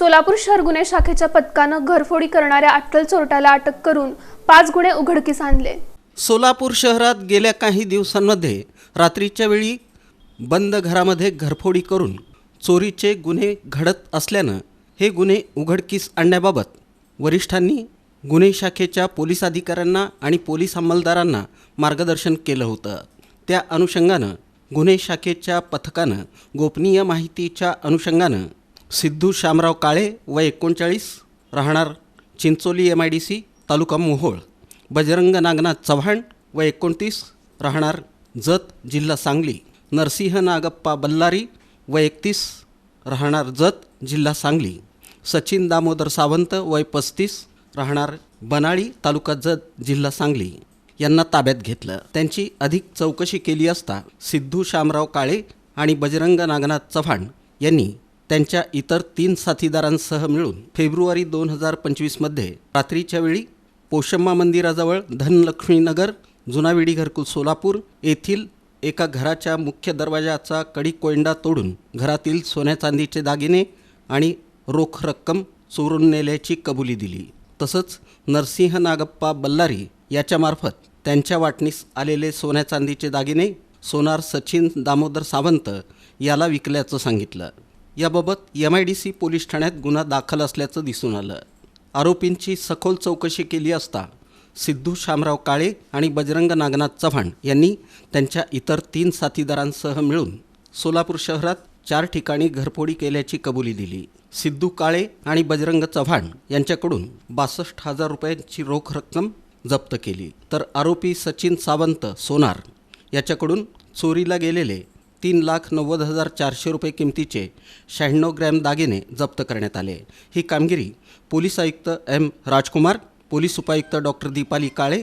सोलापूर शहर गुन्हे शाखेच्या पथकानं घरफोडी करणाऱ्या अट्टल चोरट्याला अटक करून पाच गुन्हे उघडकीस आणले. सोलापूर शहरात गेल्या काही दिवसांमध्ये रात्रीच्या वेळी बंद घरामध्ये घरफोडी करून चोरीचे गुन्हे घडत असल्यानं हे गुन्हे उघडकीस आणण्याबाबत वरिष्ठांनी गुन्हे शाखेच्या पोलीस अधिकाऱ्यांना आणि पोलीस अंमलदारांना मार्गदर्शन केलं होतं. त्या अनुषंगानं गुन्हे शाखेच्या पथकानं गोपनीय माहितीच्या अनुषंगानं सिद्धू शामराव काळे व एकोणचाळीस राहणार Chincholi M I D C तालुका मोहोळ. बजरंग नागनाथ चव्हाण व एकोणतीस राहणार जत जिल्हा सांगली. नरसिंह नागप्पा बल्लारी व एकतीस राहणार जत जिल्हा सांगली. सचिन दामोदर सावंत वय पस्तीस राहणार बनाळी तालुका जत जिल्हा सांगली. यांना ताब्यात घेतलं. त्यांची अधिक चौकशी केली असता सिद्धू शामराव काळे आणि बजरंग नागनाथ चव्हाण यांनी त्यांच्या इतर तीन साथीदारांसह मिळून फेब्रुवारी दोन हजार पंचवीसमध्ये रात्रीच्या वेळी पोशम्मा मंदिराजवळ धनलक्ष्मीनगर जुनाविडी घरकुल सोलापूर येथील एका घराच्या मुख्य दरवाजाचा कडी कोयंडा तोडून घरातील सोन्या चांदीचे दागिने आणि रोख रक्कम चोरून नेल्याची कबुली दिली. तसंच नरसिंह नागप्पा बल्लारी याच्यामार्फत त्यांच्या वाटणीस आलेले सोन्या चांदीचे दागिने सोनार सचिन दामोदर सावंत याला विकल्याचं सांगितलं. याबाबत M I D C police ठाण्यात गुन्हा दाखल असल्याचं दिसून आलं. आरोपींची सखोल चौकशी केली असता सिद्धू शामराव काळे आणि बजरंग नागनाथ चव्हाण यांनी त्यांच्या इतर तीन साथीदारांसह मिळून सोलापूर शहरात चार ठिकाणी घरफोडी केल्याची कबुली दिली. सिद्धू काळे आणि बजरंग चव्हाण यांच्याकडून बासष्ट हजार रुपयांची रोख रक्कम जप्त केली. तर आरोपी सचिन सावंत सोनार याच्याकडून चोरीला गेलेले तीन लाख नव्वद हजार चारशे रुपये किमतीचे शहाण्णव ग्रॅम दागिने जप्त करण्यात आले. ही कामगिरी पोलीस आयुक्त एम. राजकुमार पोलीस उपायुक्त डॉक्टर दीपाली काळे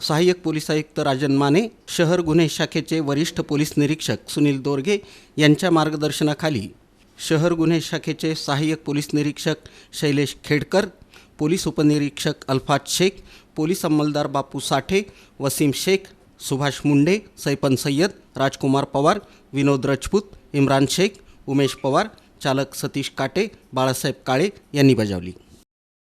सहाय्यक पोलीस आयुक्त राजन माने शहर गुन्हे शाखेचे वरिष्ठ पोलीस निरीक्षक सुनील दोरगे यांच्या मार्गदर्शनाखाली शहर गुन्हे शाखेचे सहाय्यक पोलीस निरीक्षक शैलेश खेडकर पोलीस उपनिरीक्षक अल्फाज शेख पोलीस अंमलदार बापू साठे वसीम शेख सुभाष मुंडे सैपन सय्यद राजकुमार पवार विनोद राजपूत इम्रान शेख उमेश पवार चालक सतीश काटे बाळासाहेब काळे यांनी बजावली.